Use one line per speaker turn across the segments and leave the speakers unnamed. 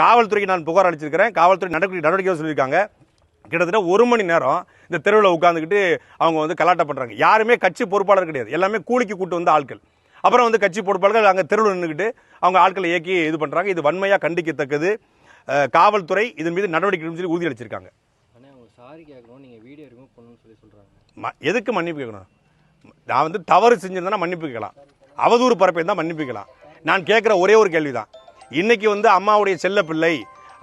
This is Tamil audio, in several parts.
காவல்துறைக்கு நான் புகார் அளிச்சிருக்கிறேன். காவல்துறை நடவடிக்கை நடவடிக்கை சொல்லியிருக்காங்க. கிட்டத்தட்ட ஒரு மணி நேரம் இந்த தெருவில் உட்காந்துக்கிட்டு அவங்க வந்து கலாட்டம் பண்ணுறாங்க யாருமே கட்சி பொறுப்பாளர் கிடையாது. எல்லாமே கூலிக்கு கூட்டு வந்த ஆட்கள். அப்புறம் வந்து கட்சி பொறுப்பாளர்கள் அங்கே தெருவில் நின்றுக்கிட்டு அவங்க ஆட்களை இயக்கி இது பண்ணுறாங்க இது வன்மையாக கண்டிக்கத்தக்கது. காவல்துறை இதன் மீது நடவடிக்கை சொல்லி உறுதி அளிச்சிருக்காங்க. எதுக்கு மன்னிப்பு கேட்கணும்? நான் வந்து தவறு செஞ்சிருந்தா மன்னிப்பு கேட்கலாம். அவதூறு பரப்பை தான் மன்னிப்பு கேட்கலாம். நான் கேட்குற ஒரே ஒரு கேள்வி தான் இன்னைக்கு வந்து அம்மாவுடைய செல்ல பிள்ளை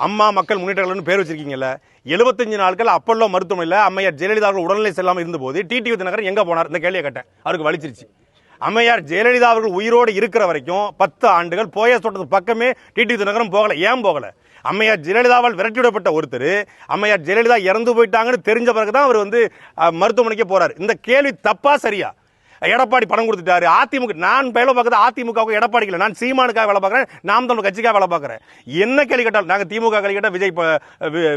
அம்மா மக்கள் முன்னேற்றங்கள்னு பேர் வச்சிருக்கீங்கல்ல எழுபத்தஞ்சு நாட்கள் அப்பல்லோ மருத்துவமனையில் அம்மையார் ஜெயலலிதா அவர்கள் உடல்நிலை செல்லாமல் இருந்தபோது டிடிவி தினகரன் எங்கே போனார்? இந்த கேள்வியை கேட்டேன். அவருக்கு வலிச்சிருச்சு. அம்மையார் ஜெயலலிதா அவர்கள் உயிரோடு இருக்கிற வரைக்கும் பத்து ஆண்டுகள் போயஸ் தோட்டத்து பக்கமே டிடிவி தினகரன் போகலை ஏன் போகலை? அம்மையார் ஜெயலலிதாவால் விரட்டிவிடப்பட்ட ஒருத்தர் அம்மையார் ஜெயலலிதா இறந்து போயிட்டாங்கன்னு தெரிஞ்ச பிறகு தான் அவர் வந்து மருத்துவமனைக்கே போகிறார் இந்த கேள்வி தப்பா சரியா? எடப்பாடி பணம் கொடுத்துட்டாரு. அதிமுக நான் வேலை பார்க்குறது அதிமுகவுக்கு எடப்பாடி இல்லை. நான் சீமானுக்காக வேலை பார்க்குறேன் நாம் தமிழ் கட்சிக்காக வேலை பார்க்குறேன். என்ன கேள்வி கேட்டால் நாங்கள் திமுக கேள்வி கேட்டால் விஜய்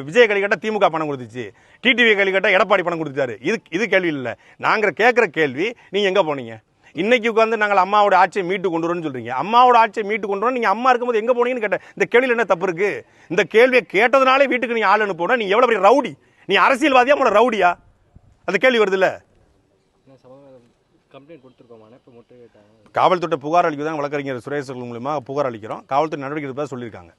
விஜய் கேள்வி கேட்டால் திமுக பணம் கொடுத்துச்சு. டிடிவி கேள்வி கேட்டால் எடப்பாடி பணம் கொடுத்துட்டாரு. இது இது கேள்வி இல்லை. நாங்கள் கேட்குற கேள்வி நீங்கள் எங்கே போனீங்க? இன்னைக்கு உட்காந்து நாங்கள் அம்மாவோட ஆட்சியை மீட்டு கொண்டு வரோம்னு சொல்றீங்க. அம்மாவோட ஆட்சியை மீட்டு கொண்டு வரோம் நீங்கள் அம்மா இருக்கும்போது எங்கே போனீங்கன்னு கேட்டேன். இந்த கேள்வியில் என்ன தப்பு இருக்கு? இந்த கேள்வியை கேட்டதுனாலே வீட்டுக்கு நீ ஆள் அனுப்பணும் நீ எவ்வளோ பெரிய ரவுடி? நீ அரசியல்வாதியா? உங்களோட ரவுடியா? அந்த கேள்வி வருதுல்ல.
கம்ப்ளைண்ட் இப்போ
காவல்துறை புகார் அளிக்க தான் வழக்கறிஞர் சுரேஷ் மூலியமாக புகார் அளிக்கிறோம். காவல்துறை நடவடிக்கை எடுப்பதாக சொல்லியிருக்காங்க.